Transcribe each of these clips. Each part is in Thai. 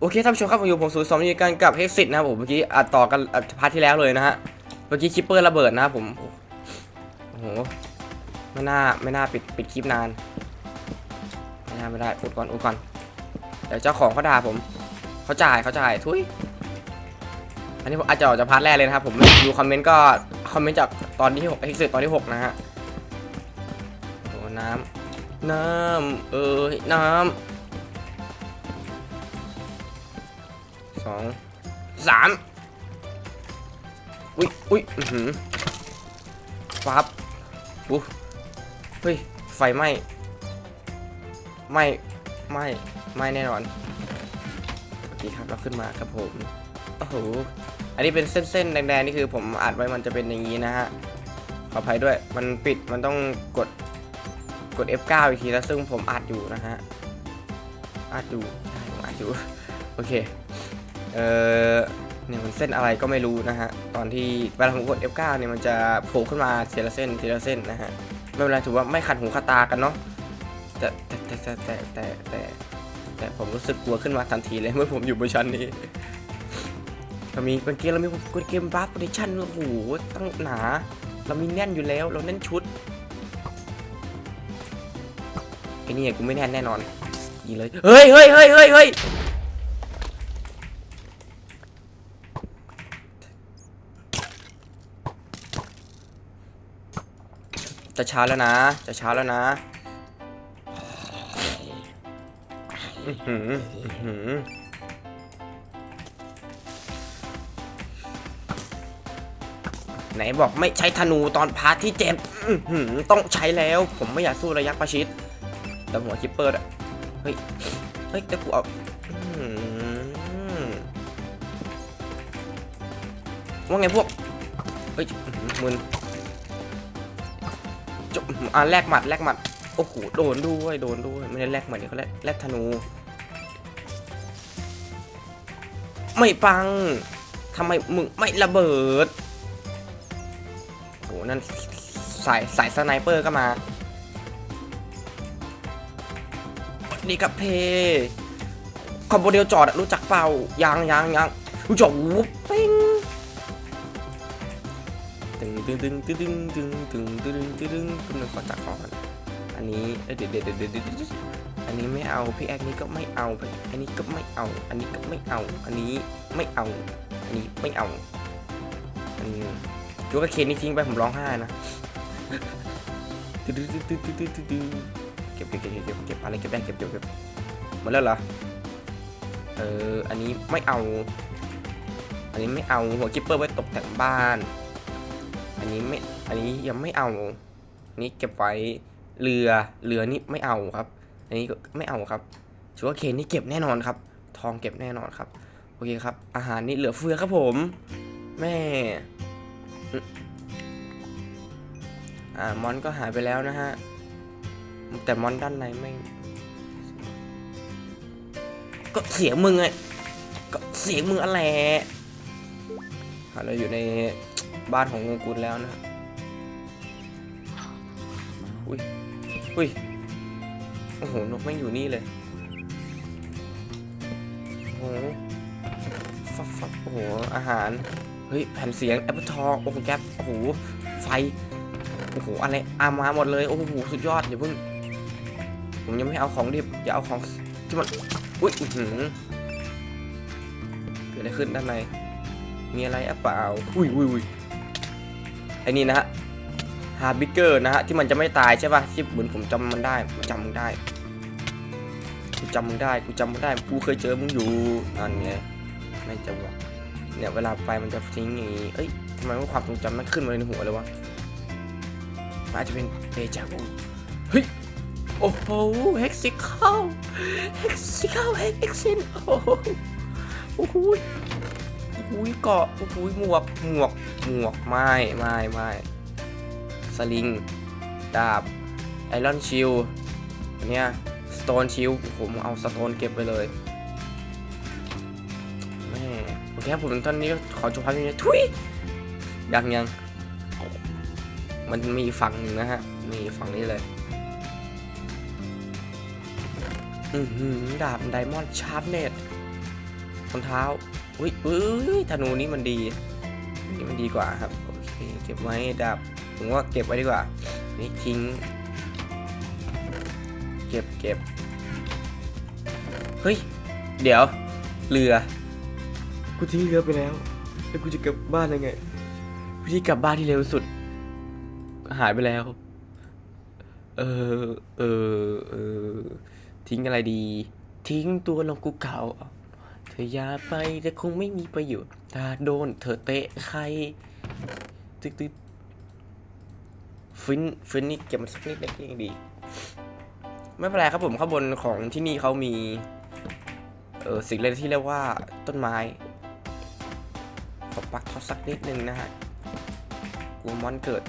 โอเคท่านผู้ชมครับผมอยู่ผมศูนย์สองมีกันกับเฮกซิตนะครับผมเมื่อกี้อัดต่อกันอัดพาร์ทที่แล้วเลยนะฮะเมื่อกี้คิปเปอร์ระเบิดนะครับผมโอ้โหไม่น่าไม่น่าปิดปิดคลิปนานไม่น่าไม่ได้อุดก่อนอุดก่อนเดี๋ยวเจ้าของเขาด่าผมเขาจ่ายเขาจ่ายทุยอันนี้ผมอาจจะออกจากพาร์ทแรกเลยนะครับผมดูคอมเมนต์ก็คอมเมนต์จากตอนที่หกเฮกซิตตอนที่หกนะฮะโอ้โหน้ำน้ำเอ้ยน้ำ องสามอุ้ยอุ้ยอือหือฟับอู้เฮ้ย ไฟไหม้ไหม้ไหม้ไหม้แน่นอนโอเคครับเราขึ้นมาครับผมโอ้โหอันนี้เป็นเส้นๆแดงๆนี่คือผมอัดไว้มันจะเป็นอย่างนี้นะฮะขออภัยด้วยมันปิดมันต้องกดกด F9 อีกทีแล้วซึ่งผมอัดอยู่นะฮะอัดอยู่ใช่ผมอัดอยู่โอเค เออเนี่ยมันเส้นอะไรก็ไม่รู้นะฮะ ตอนที่เวลาผมกด F9 เนี่ยมันจะโผล่ขึ้นมาทีละเส้นทีละเส้นนะฮะ ไม่เป็นไรถือว่าไม่ขัดหูขัดตากันเนาะแต่แต่แต่แต่แต่แต่แต่ผมรู้สึกกลัวขึ้นมาทันทีเลยเมื่อผมอยู่บนชั้นนี้เรามีเมื่อกมเรามีเกมบัฟโปรดิชั่นโอ้โหตั้งหนา เรามีแน่นอยู่แล้ว เราแน่นชุดไอ้นี่กูไม่แน่นแน่นอนยิงเลย เฮ้ยเฮ้ยเฮ้ยเฮ้ย จะช้าแล้วนะ จะช้าแล้วนะหืออื้อหือไหนบอกไม่ใช้ธนูตอนพาร์ทที่เจ็ดอื้อหือต้องใช้แล้ว ผมไม่อยากสู้ระยะประชิดแต่หัวคิปเปอร์อะเฮ้ย เฮ้ยแต่กูเอาว่าไงพวก เฮ้ยมึน จบอะแลกหมัดแลกหมัดโอ้โหโดนด้วยโดนด้วยไม่ได้แลกหมัดเดี๋ยวเขาแลกแลกธนู ไม่ปังทำไมมึงไม่ระเบิดโหนั่นสายสายสไนเปอร์ก็มานี่กับเพคอมโบเดียวจอดรู้จักเปล่ายังยังยังรู้จักวุ๊บเป้ง ตึงตึงตึงตึงตึงตึงตึงตึงตึงตึงคุณขอจักของก่อนอันนี้เอ้ยเดี๋ยวเดี๋ยวเดี๋ยวเดี๋ยวเดี๋ยวอันนี้ไม่เอาพี่แอกนี้ก็ไม่เอาอันนี้ก็ไม่เอา อันนี้ก็ไม่เอา อันนี้ไม่เอา อันนี้ไม่เอา อันนี้ยกกระเคนนี่ทิ้งไปผมร้องไห้นะตึ๊ดตึ๊ดตึ๊ดตึ๊ดตึ๊ดตึ๊ดตึ๊ดเก็บเก็บเก็บเก็บเก็บอะไรเก็บได้เก็บเก็บเก็บหมดแล้วเหรอเอออันนี้ไม่เอา อันนี้ไม่เอาหัวกิปเปอร์ไว้ตกแต่งบ้าน อันนี้ไม่ อันนี้ยังไม่เอาอนนี้เก็บไว้ เรือ เรือนี่ไม่เอาครับ อันนี้ก็ไม่เอาครับชัวร์เคนนี่เก็บแน่นอนครับ ทองเก็บแน่นอนครับ โอเคครับ อาหารนี่เหลือเฟือครับผม แม่ อ่ามอนก็หายไปแล้วนะฮะ แต่มอนด้านในไม่ ก็เสียงมึงไง ก็เสียงมึงอะไรเราอยู่ใน บ้านของงูกุลแล้วนะอุ้ยอุ้ยโอ้โหนกไม่อยู่นี่เลยโอ้โหฟักฟักโอ้โหอาหารเฮ้ยแผ่นเสียงแอปเปิลทองโอ้โหแก๊ปโอ้โหไฟโอ้โหอะไรอามาหมดเลยโอ้โหสุดยอดอย่าเพิ่งผมยังไม่เอาของดิบอย่าเอาของที่มันอุ้ยหือเกิดอะไรขึ้นด้านในมีอะไรอะเปล่าอุ้ยอุ้ยอุ้ย อ้นี่นะฮะฮาร์บิเกอร์นะฮะที่มันจะไม่ตายใช่ป่ะที่เหมือนผมจำมันได้กูจำมึงได้กูจำมึงได้กูจำมึงได้กูเคยเจอมึงอยู่นั่นไงไม่จำหรอกเนี่ยเวลาไปมันจะทิ้งอย่างงี้เอ้ยทำไมว่าความทรงจำมันขึ้นมาในหัวเลยวะอาจจะเป็นเดจาวูเฮ้ยโอ้โหเฮกซิคอลเฮกซิคอลเฮกซินโอ้โห อ้โหโอ้โหเกาะโอ้โหมวกหมวกหมวกไม่ไม่ไม่สลิง ดาบ ไอรอนชิลเนี่ยสโตนชิลผมเอาสโตนเก็บไปเลยแม่โอเคครับผมตอนนี้ขอจบพักนี้ทุยยังยัง มันมีฝั่งหนึ่งนะฮะ มีฝั่งนี้เลย อือหือดาบไดมอนด์ชาร์ปเน็ตรองเท้า อุ้ยอุ้ยธนูนี้มันดีนี่มันดีกว่าครับโอเคเก็บไว้ดาบผมว่าเก็บไว้ดีกว่า นี่ทิ้ง เก็บเก็บเฮ้ย เดี๋ยว เรือ กูทิ้งเรือไปแล้ว แล้วกูจะกลับบ้านยังไงวิธีกลับบ้านที่เร็วสุด หายไปแล้ว เออเออเออทิ้งอะไรดี ทิ้งตัวลงกูเก่าเธ ออย่าไปแต่คงไม่มีประโยชน์ถ้าโดนเธอเตะใครตึ๊ดตึ๊ดฟินฟินนี่เก็บมันสักนิดเล็กยังดี ไม่เป็นไรครับผมข้างบนของที่นี่เขามีเออสิ่งเล็กที่เรียกว่าต้นไม้ขอปักเขาสักนิดนึงนะฮะกลัวมอนเกิด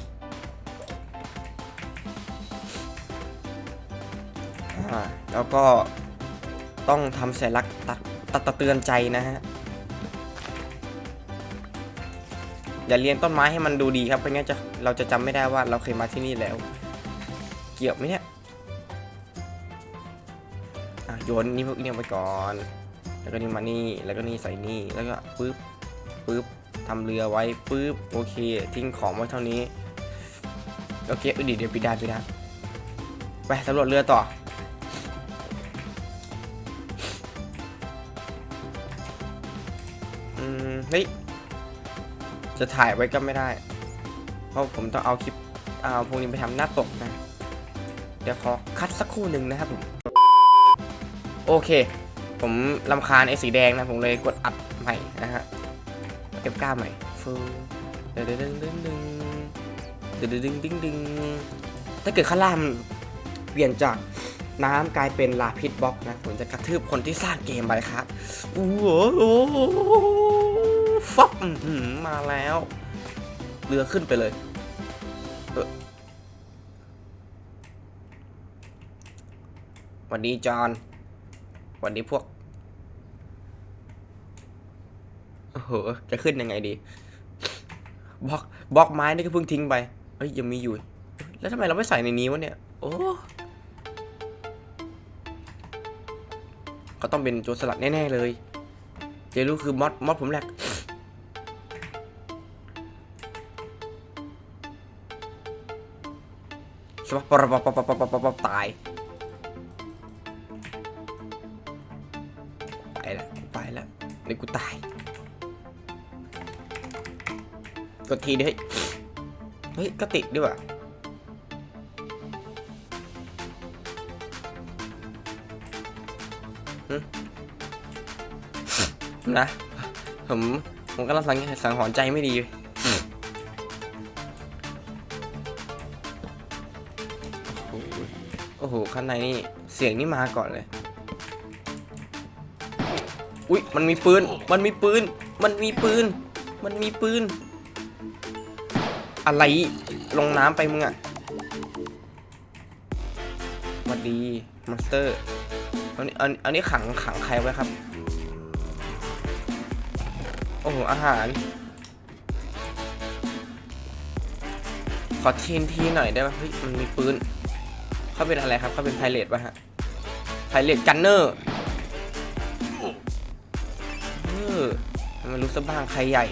อ่าแล้วก็ต้องทำสัญลักษณ์ตัด ตัดตัดเตือนใจนะฮะ อย่าเรียงต้นไม้ให้มันดูดีครับไม่งั้นจะเราจะจำไม่ได้ว่าเราเคยมาที่นี่แล้ว เกี่ยวไหมเนี่ยโยนนี่พวกนี้ไปก่อน แล้วก็นี่มานี่ แล้วก็นี่ใส่นี่ แล้วก็ปึ๊บปึ๊บทำเรือไว้ปึ๊บโอเค ทิ้งของไว้เท่านี้โอเคอดีเดี๋ยวปิดได้ปิดได้ไปสำรวจเรือต่อ มเฮ้ยจะถ่ายไว้ก็ไม่ได้ เพราะผมต้องเอาคลิปเอาพวกนี้ไปทำหน้าตกนะ เดี๋ยวขอคัดสักครู่หนึ่งนะครับผม โอเค ผมลำคาญไอ้สีแดงนะ ผมเลยกดอัดใหม่นะฮะเก็บกล้าใหม่ฟูดึงดึงดึงดึงดึงดึงดึงดึงดึงถ้าเกิดข้าล่ามเปลี่ยนจากน้ำกลายเป็นลาพิษบล็อกนะ ผมจะกระทืบคนที่สร้างเกมไปครับโอ้โห ฟับมาแล้ว เรือขึ้นไปเลยเวันดีจอห์นวันดีพวก โอ้โห จะขึ้นยังไงดี บล็อก บล็อกไม้นี่ก็เพิ่งทิ้งไป เฮ้ย ยังมีอยู่ แล้วทำไมเราไม่ใส่ในนี้วะเนี่ย โอ้ก็ต้องเป็นโจรสลัดแน่ ๆ เลย เจรู้คือมอดมอดผมแหลก ช่ปะปะปะปะปะปะปะตาย ไปละไปละนี่กูตาย กดทีดิเฮ้ย เฮ้ย ก็ติดด้วยว่ะนะ ผม ผมกำลังสังสังหอนใจไม่ดี โอ้โหข้างในนี่เสียงนี่มาก่อนเลย อุ๊ยมันมีปืน มันมีปืน มันมีปืน มันมีปืน อะไรลงน้ำไปมึงอะสวัสดีมอนสเตอร์อันนี้อันอันนี้ขังขังใครไว้ครับ โอ้โหอาหาร ขอทีนทีหน่อยได้ไหมเฮ้ยมันมีปืน เขาเป็นอะไรครับเขาเป็นไพเรตป่ะฮะไพเรตกันเนอร์เออมันรู้สบ้างใครใหญ่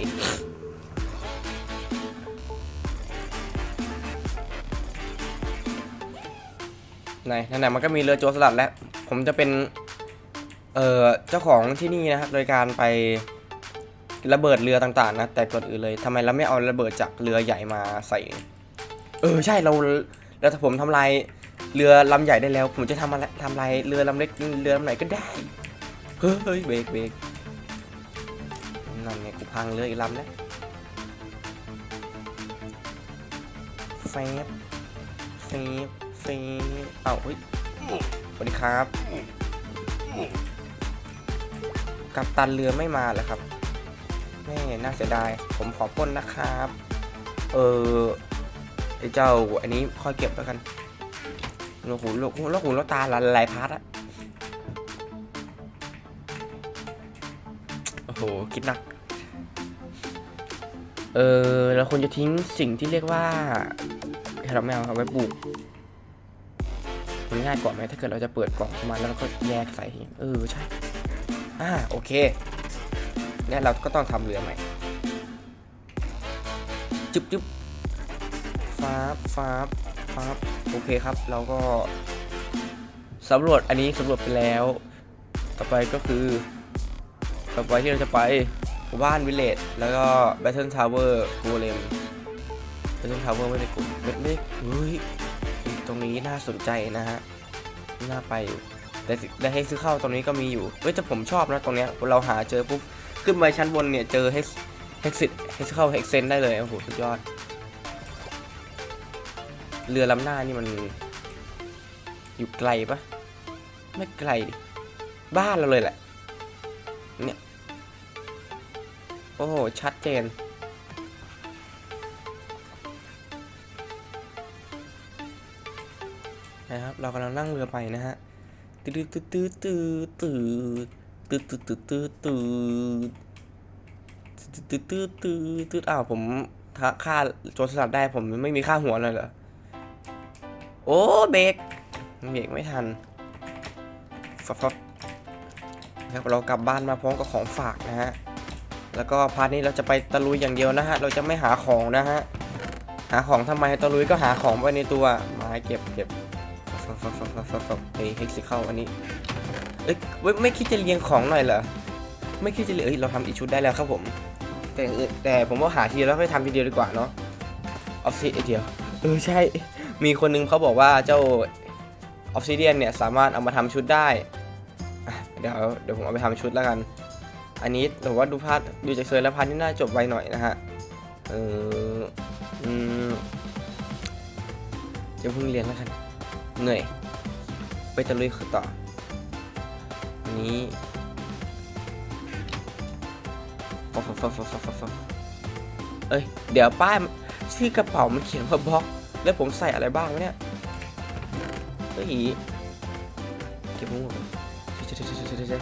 ไหนไหนมันก็มีเรือโจรสลัดแล้ว ผมจะเป็น เอ่อ เจ้าของที่นี่นะครับ โดยการไประเบิดเรือต่างๆ นะ แต่ก่อนอื่นเลยทำไมเราไม่เอาระเบิดจากเรือใหญ่มาใส่ เออ ใช่เราเราถ้าผมทำลาย เรือลำใหญ่ได้แล้ว ผมจะทำอะไรทำลายเรือลำเล็กเรือลำไหนก็ได้ เฮ้ยเบรกเบรกนั่นไงกูพังเรืออีกลำแล้วเฟบเฟบเฟบเอ้าเฮ้ยสวัสดีครับ กัปตันเรือไม่มาเหรอครับแม่น่าเสียดาย ผมขอปล้นนะครับ เออไอเจ้าอันนี้ค่อยเก็บแล้วกัน โลกหูโลกหูโลกหูโลกตาละลายพาร์ทอะโอ้โห คิดหนัก เออเราควรจะทิ้งสิ่งที่เรียกว่าเราไม่เอาเอาไว้ปลูกมันง่ายกว่าไหมถ้าเกิดเราจะเปิดกล่องออกมาแล้วเราก็แยกใส่ เออ ใช่ อ่า โอเคและเราก็ต้องทำเรือใหม่จึ๊บจึ๊บฟ้าบฟ้า บฟ้าบโอเคครับ เราก็สำรวจอันนี้สำรวจไปแล้ว ต่อไปก็คือ ต่อไปที่เราจะไปหมู่บ้านวิลเลจแล้วก็ Battle Tower กูเลม Battle Tower ไม่ได้กูไม่ไม่เฮ้ยตรงนี้น่าสนใจนะฮะน่าไปอยู่แต่สิได้ให้ซื้อเข้าตรงนี้ก็มีอยู่เฮ้ยแต่ผมชอบนะตรงเนี้ยเราหาเจอปุ๊บขึ้นไปชั้นบนเนี่ยเจอเฮกเฮกซิเฮกเข้าเฮกเซนได้เลยโอ้โหสุดยอด เรือลำหน้านี่มัน อยู่ไกลปะไม่ไกลดิบ้านเราเลยแหละ เนี่ย โอ้โห ชัดเจน นะครับ เรากำลังนั่งเรือไปนะฮะตืดตืดตืดตืดตืดตืดตืดตืดตืดตืดตืดตืดตืดอ้าวผมถ้าค่าโจรสลัดได้ผมไม่มีค่าหัวเลยเหรอ โอ้เบรกเบรกไม่ทันฟับฟับครับเรากลับบ้านมาพร้อมกับของฝากนะฮะ แล้วก็พาร์ทนี้เราจะไปตะลุยอย่างเดียวนะฮะ เราจะไม่หาของนะฮะ หาของทำไมตะลุยก็หาของไว้ในตัวม้เก็บเก็บฟับฟับฟับฟับฟับฟับเฮ้ยเฮกซิเข้าอันนี้ เอ้ยไม่คิดจะเรียงของหน่อยเหรอ ไม่คิดจะเรียงเอ้ยเราทำอีกชุดได้แล้วครับผม แต่แต่ผมว่าหาทีแล้วไปทำทีเดียวดีกว่าเนาะ ออฟซิเดียว เออใช่ มีคนนึงเขาบอกว่าเจ้าออฟซิเดียนเนี่ยสามารถเอามาทำชุดได้ เดี๋ยวเดี๋ยวผมเอาไปทำชุดแล้วกัน อันนี้แต่ว่าดูพาร์ทดูจากเซอร์แล้วพาร์ทนี่น่าจบไวหน่อยนะฮะ เอออืมจะเพิ่งเรียนแล้วกัน เหนื่อย ไปตะลุยคือต่อ อันนี้ฟฟฟฟฟฟเอ้ย เดี๋ยวป้ายชื่อกระเป๋ามันเขียนว่าบล็อก แล้วผมใส่อะไรบ้างวะเนี่ยเฮ้ยเก็บมุ้งก่อนเจ๊เจ๊เจ๊เจ๊เจ๊เจ๊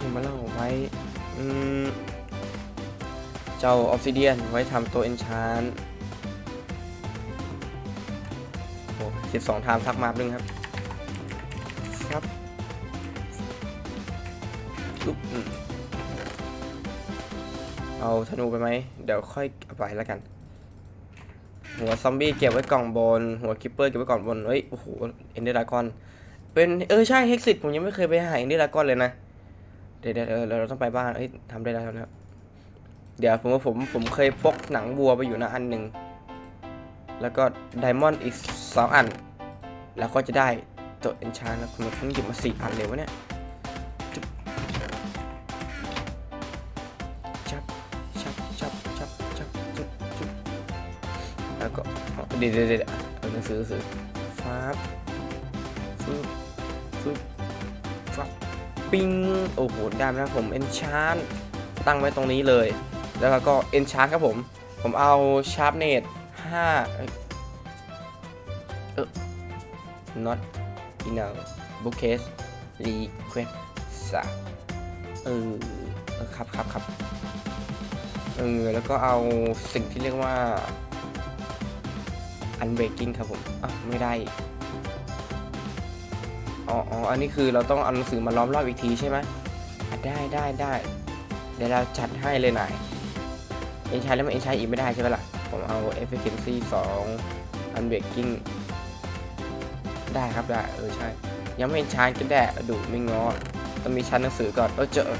นี่มาเล่าไว้อืมเจ้าออฟซิเดียนไว้ทำตัวเอนชานโอ้สิบสองทามทักมาหนึ่งครับ ครับอุ๊บเอาธนูไปไหม เดี๋ยวค่อยเอาไปแล้วกัน หัวซอมบี้เก็บไว้กล่องบน หัวคิปเปอร์เก็บไว้กล่องบนเฮ้ย โอ้โห เอ็นเดอร์ดากอน เป็น เออ ใช่ เฮกซิตผมยังไม่เคยไปหาเอ็นเดอร์ดากอนเลยนะ เดี๋ยวเดี๋ยวเออเราต้องไปบ้านเฮ้ยทำได้แล้วนะครับเดี๋ยวผมว่าผม ผมเคยพกหนังวัวไปอยู่นะอันหนึ่ง แล้วก็ไดมอนด์อีกสองอัน แล้วก็จะได้ตัวเอนชานแล้วคุณเพิ่งหยิบมาสี่อันเลยวะเนี่ย เดี๋ยวเดี๋ยวเดี๋ยวเอาหนังสือหนังสือฟ้าบฟึบฟึบฟับปิ้งโอ้โหได้แล้วผมเอนชานตั้งไว้ตรงนี้เลย แล้วก็เอนชานครับผม ผมเอาชาร์ปเนตห้าเอออ not enough bookcase request เออเออครับครับครับเออแล้วก็เอาสิ่งที่เรียกว่า unbreaking ครับผมอะไม่ได้อ๋ออ๋ออันนี้คือเราต้องเอาหนังสือมาล้อมรอบอีกทีใช่ไหมได้ได้ได้เดี๋ยวเราจัดให้เลยนายเอ็นใช้แล้วมันเอ็นใช้อีกไม่ได้ใช่ไหมล่ะ ผมเอา efficiency 2 unbreaking ได้ครับได้ เออใช่ ยังไม่เห็นชานก็ได้ดูไม่งอต้องมีชั้นหนังสือก่อนเออเจอ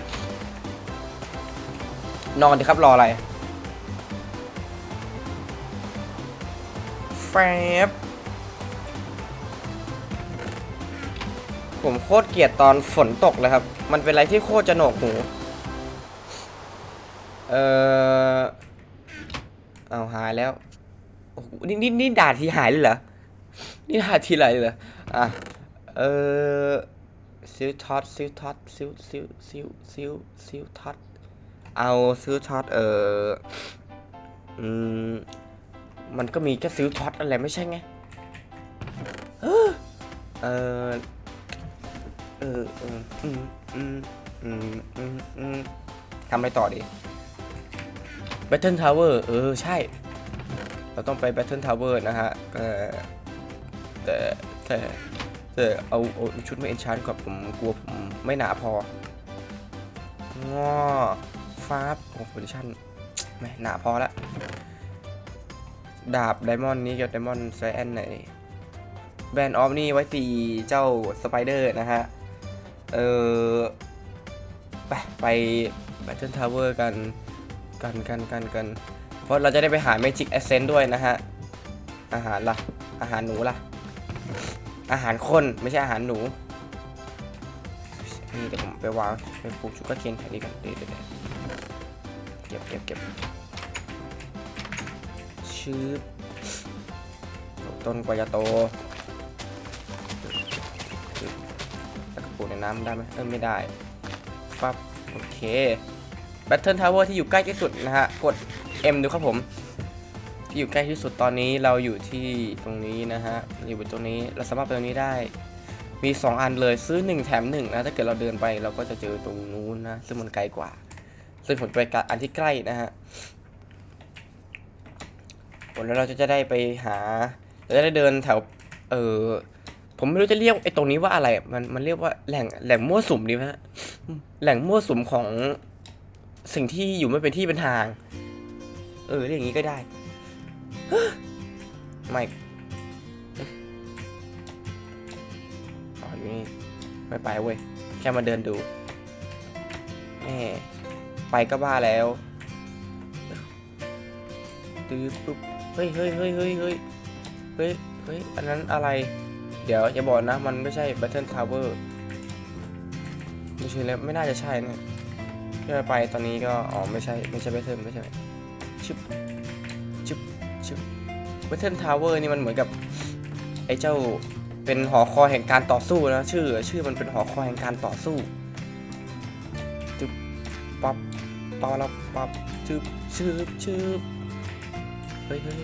นอนดิครับรออะไร แฟบผมโคตรเกลียดตอนฝนตกเลยครับ มันเป็นอะไรที่โคตรจะโหนวกหู เออเอาหายแล้ว นี่นี่นี่ด่าทีหายเลยเหรอ นี่หาทีไรเลยอะ เออซิลท็อตซิลท็อตซิลซิลซิลซิลซิลท็อตเอาซิลท็อตเอออืม มันก็มีแค่ซิลท็อตอะไรไม่ใช่ไง เออ เออ เออ อืม อืม อืม อืม อืมทำอะไรต่อดี Battle Tower เออ ใช่ เราต้องไป Battle Tower นะฮะ เออแต่แต่แต่เอาเอาชุดมาเอนชานก่อนผมกลัวผมไม่หนาพองอฟ้าบโอ้โหดิชั่นแหม่หนาพอละ ดาบไดมอนด์นี้กับไดมอนด์ไซแอนไหนแบนออฟนี่ไว้ตีเจ้าสไปเดอร์นะฮะ เออไปไปแบทเทิลทาวเวอร์กันกันกันกันกันเพราะเราจะได้ไปหา Magic Ascent ด้วยนะฮะ อาหารล่ะ อาหารหนูล่ะ อาหารคนไม่ใช่อาหารหนูนี่เดี๋ยวผมไปวางไปปลูกชูการ์เคนแถวนี้กันเดี๋ยวเดี๋ยวเดี๋ยวเก็บเก็บเก็บ ชืบต้นกว่าจะโตแล้วก็ปลูกในน้ำได้ไหมเออไม่ได้ปั๊บโอเค Battle Tower ที่อยู่ใกล้ที่สุดนะฮะ กด M ดูครับผม ที่อยู่ใกล้ที่สุดตอนนี้เราอยู่ที่ตรงนี้นะฮะ อยู่บนตรงนี้เราสามารถไปตรงนี้ได้ มี 2 อันเลยซื้อ 1 แถม1นะ ถ้าเกิดเราเดินไปเราก็จะเจอตรงนู้นนะ ซึ่งมันไกลกว่า ซึ่งผมไปกับอันที่ใกล้นะฮะ แล้วเราจะจะได้ไปหาเราจะได้เดินแถว เออผมไม่รู้จะเรียกไอ้ตรงนี้ว่าอะไร มันมันเรียกว่าแหล่งแหล่งมั่วสุมดีไหมฮะแหล่งมั่วสุมของสิ่งที่อยู่ไม่เป็นที่เป็นทาง เออเรียกอย่างนี้ก็ได้ไม่อ๋ออยู่นี่ไม่ไปเว้ยแค่มาเดินดูแหมไปก็บ้าแล้วตื้อปุ๊บ เฮ้ยเฮ้ยเฮ้ยเฮ้ยเฮ้ยเฮ้ยเฮ้ยอันนั้นอะไร เดี๋ยวอย่าบอกนะ มันไม่ใช่ Battle Tower ไม่ใช่แล้วไม่น่าจะใช่นี่ยที่เราไปตอนนี้ก็ อ๋อ ไม่ใช่ ไม่ใช่ Battle ไม่ใช่ชึบชึบชึบ Battle Tower นี่มันเหมือนกับ ไอ้เจ้าเป็นหอคอยแห่งการต่อสู้นะ ชื่อ ชื่อมันเป็นหอคอยแห่งการต่อสู้จึ๊บปั๊บปั๊บแล้วปั๊บจึ๊บชืบชืบ เฮ้ยเฮ้ย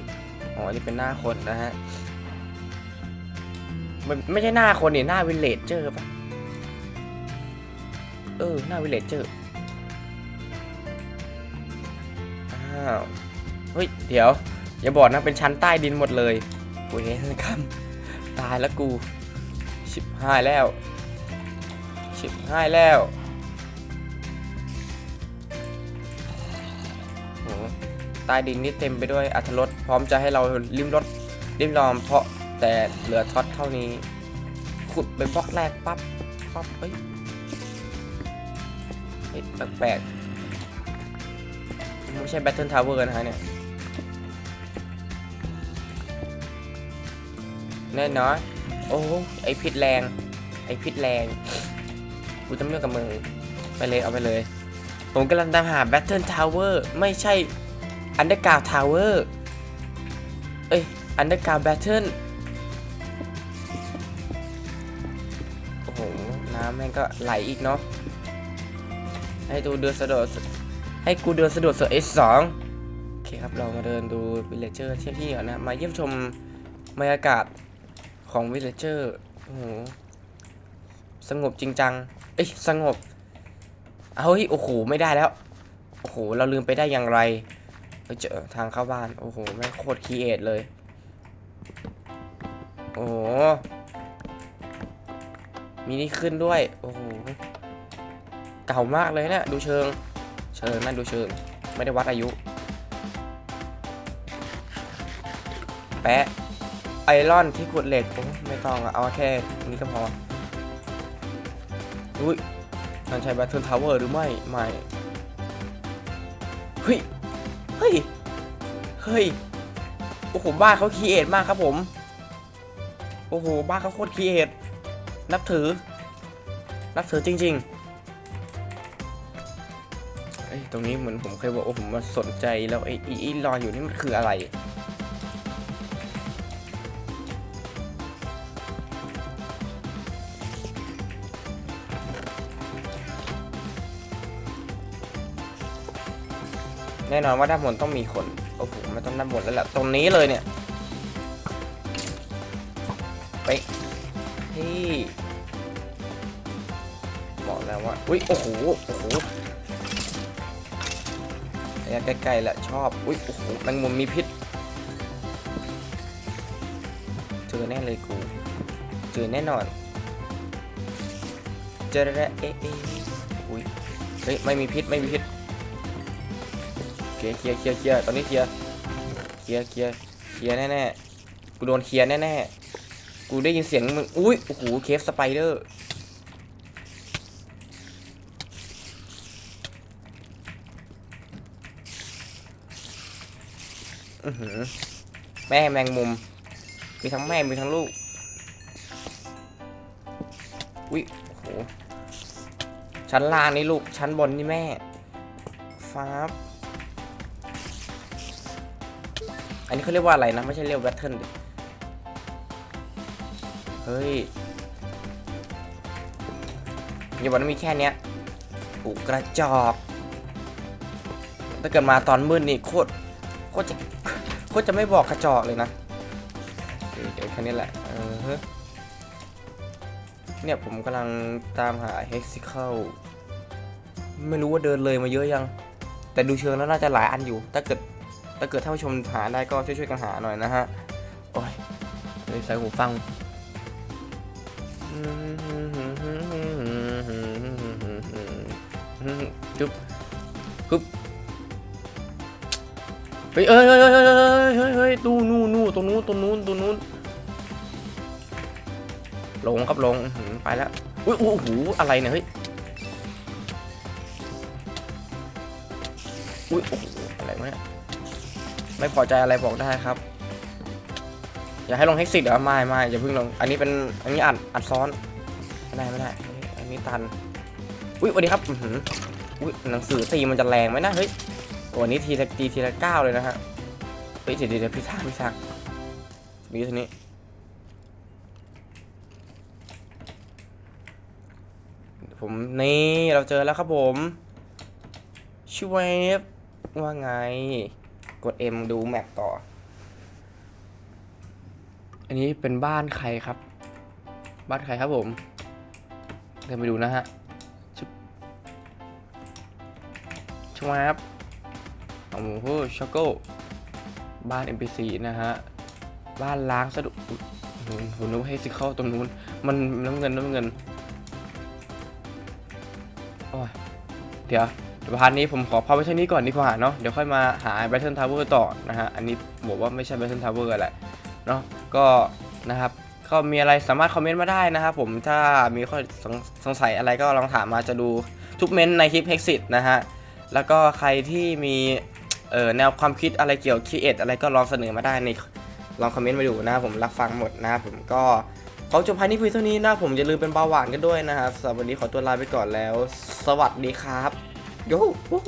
อ๋อนี่เป็นหน้าคนนะฮะ มันไม่ใช่หน้าคนนี่หน้าวิลเลจเจอร์ปะเออ หน้าวิลเลจเจอร์ อ้าว เฮ้ย เดี๋ยว อย่าบอกนะ เป็นชั้นใต้ดินหมดเลยเว้ยครับตายแล้วกู ชิบหายแล้ว ชิบหายแล้ว ใต้ดินนี่เต็มไปด้วยอัธรสพร้อมจะให้เราลิ้มรสลิ้มลองเพราะแต่เหลือท็อตเท่านี้ ขุดไปบล็อกแรกปั๊บปั๊บเฮ้ยแปลกๆไม่ใช่ Battle Tower นะฮะเนี่ยแน่นอนโอ้ไอพิษแรง ไอพิษแรงกูจะเลือกกับมึงไปเลยเอาไปเลย ผมกำลังตามหา Battle Tower ไม่ใช่ Underground Tower เอ้ย Underground Battle โอ้โห น้ำแม่งก็ไหลอีกเนาะ ให้ดูเดินสะดวกให้กูเดินสะดวกสุด S2 โอเคครับ เรามาเดินดู Villager เที่ยวที่ก่อนนะ มาเยี่ยมชมบรรยากาศของวิลเลเจอร์โอ้โหสงบจริงจัง เอ้ย สงบ เฮ้ย โอ้โห ไม่ได้แล้ว โอ้โห เราลืมไปได้อย่างไร เจอทางเข้าบ้าน โอ้โหแม่งโคตรคีเอทเลย โอ้โห มีนี่ขึ้นด้วย โอ้โห เก่ามากเลยเนะี่ยดูเชิง เชิงนั่นดูเชิง ไม่ได้วัดอายุ แปะ ไอรอนที่ขุดเหล็กโอ้ไม่ต้องอะเอาแค่นี้ก็พอ อุ้ยมันใช้ Battle Tower หรือไม่ ไม่ เฮ้ย ฮ้ย เฮ้ย โอ้โหบ้านเขาคีเอทมากครับผม โอ้โหบ้านเขาโคตรคีเอทนับถือ นับถือจริงๆเอ้ยตรงนี้เหมือนผมเคยบอกโอ้ผมมาสนใจแล้วไอ้ไอ้ไอ้รอยอยู่นี่มันคืออะไร แน่นอนว่าด้านบนต้องมีคนโอ้โหไม่ต้องด้านบนแล้วแหละตรงนี้เลยเนี่ยไปที่บอกแล้วว่าอุ้ยโอ้โหโอ้โหระยะใกล้ๆแหละชอบอุ้ยโอ้โหแมงมุมมีพิษเจอแน่เลยกูเจอแน่นอนเจอแล้วเอ๊ะเอ๊ะอุ้ยเฮ้ยไม่มีพิษไม่มีพิษ เคลียร์เคลียร์เคลียร์เคลียร์ตอนนี้เคลียร์เคลียร์เคลียร์เคลียร์แน่ๆกูโดนเคลียร์แน่ๆกูได้ยินเสียงมึงอุ้ยโอ้โหเคฟสไปเดอร์อือหือแม่แมงมุม มีทั้งแม่มีทั้งลูกอุ้ยโอ้โหชั้นล่างนี่ลูกชั้นบนนี่แม่ฟ้า อันนี้เขาเรียกว่าอะไรนะ ไม่ใช่เรียกแบทเทิลดิ เฮ้ยอย่าบอกว่ามีแค่เนี้ยอุกระจอก ถ้าเกิดมาตอนมืดนี่โคตรโคตรจะโคตรจะไม่บอกกระจอกเลยนะ เดี๋ยวแค่นี้แหละ เออเนี่ยผมกำลังตามหา Hexical ไม่รู้ว่าเดินเลยมาเยอะยัง แต่ดูเชิงแล้วน่าจะหลายอันอยู่ ถ้าเกิด ถ้าเกิดท่านผู้ชมหาได้ก็ช่วยๆกันหาหน่อยนะฮะ โอ้ยเลยใส่หูฟัง จุ๊บฮึบเฮ้ยเอ้ยเอ้ยเอ้ยเฮ้ยเฮ้ยดูนู่นนู่นตรงนู้นตรงนู้นตรงนู้นลงครับลงไปแล้วอุ้ยโอ้โหอะไรเนี่ยเฮ้ยอุ้ยโอ้โหอะไรวะเนี่ย ไม่พอใจอะไรบอกได้ครับ อย่าให้ลงเฮกซิตเหรอไม่ไม่อย่าเพิ่งลง อันนี้เป็นอันนี้อัดอัดซ้อนไม่ได้ไม่ได้ อันนี้ตัน อุ้ยสวัสดีครับอือหืออุ้ยหนังสือตีมันจะแรงไหมนะเฮ้ยโอ้อันนี้ทีละตีทีละเก้าเลยนะฮะเฮ้ยเดี๋ยวเดี๋ยวพี่ทักพี่ทักมีทีนี้ผมนี่เราเจอแล้วครับผมช่วยว่าไง กด M ดูแมปต่อ อันนี้เป็นบ้านใครครับ บ้านใครครับผมเดินไปดูนะฮะชุบชวยครับโอ้โหช็อกโก้บ้าน NPC นะฮะ บ้านล้างสะดุดอุ๊ยผมนึกว่าให้ซิเข้าตรงนู้น มันน้ำเงินน้ำเงินโอ้ยเดี๋ยว เดี๋ยวพาร์ทนี้ผมขอพาไปเท่านี้ก่อนดีกว่าเนาะเดี๋ยวค่อยมาหา Battle Tower ต่อนะฮะอันนี้บอกว่าไม่ใช่ Battle Tower แหละเนาะก็นะครับก็มีอะไรสามารถคอมเมนต์มาได้นะครับผมถ้ามีข้อสงสงสัยอะไรก็ลองถามมาจะดูทุกเมนต์ในคลิป Hexit นะฮะแล้วก็ใครที่มีเอ่อแนวความคิดอะไรเกี่ยวกับคีเอทอะไรก็ลองเสนอมาได้ในลองคอมเมนต์มาดูนะผมรับฟังหมดนะครับผมก็ขอจบภายในเพียงเท่านี้นะผมอย่าลืมเป็นเบาหวานกันด้วยนะครับสำหรับวันนี้ขอตัวลาไปก่อนแล้ว สวัสดีครับ โยฮู้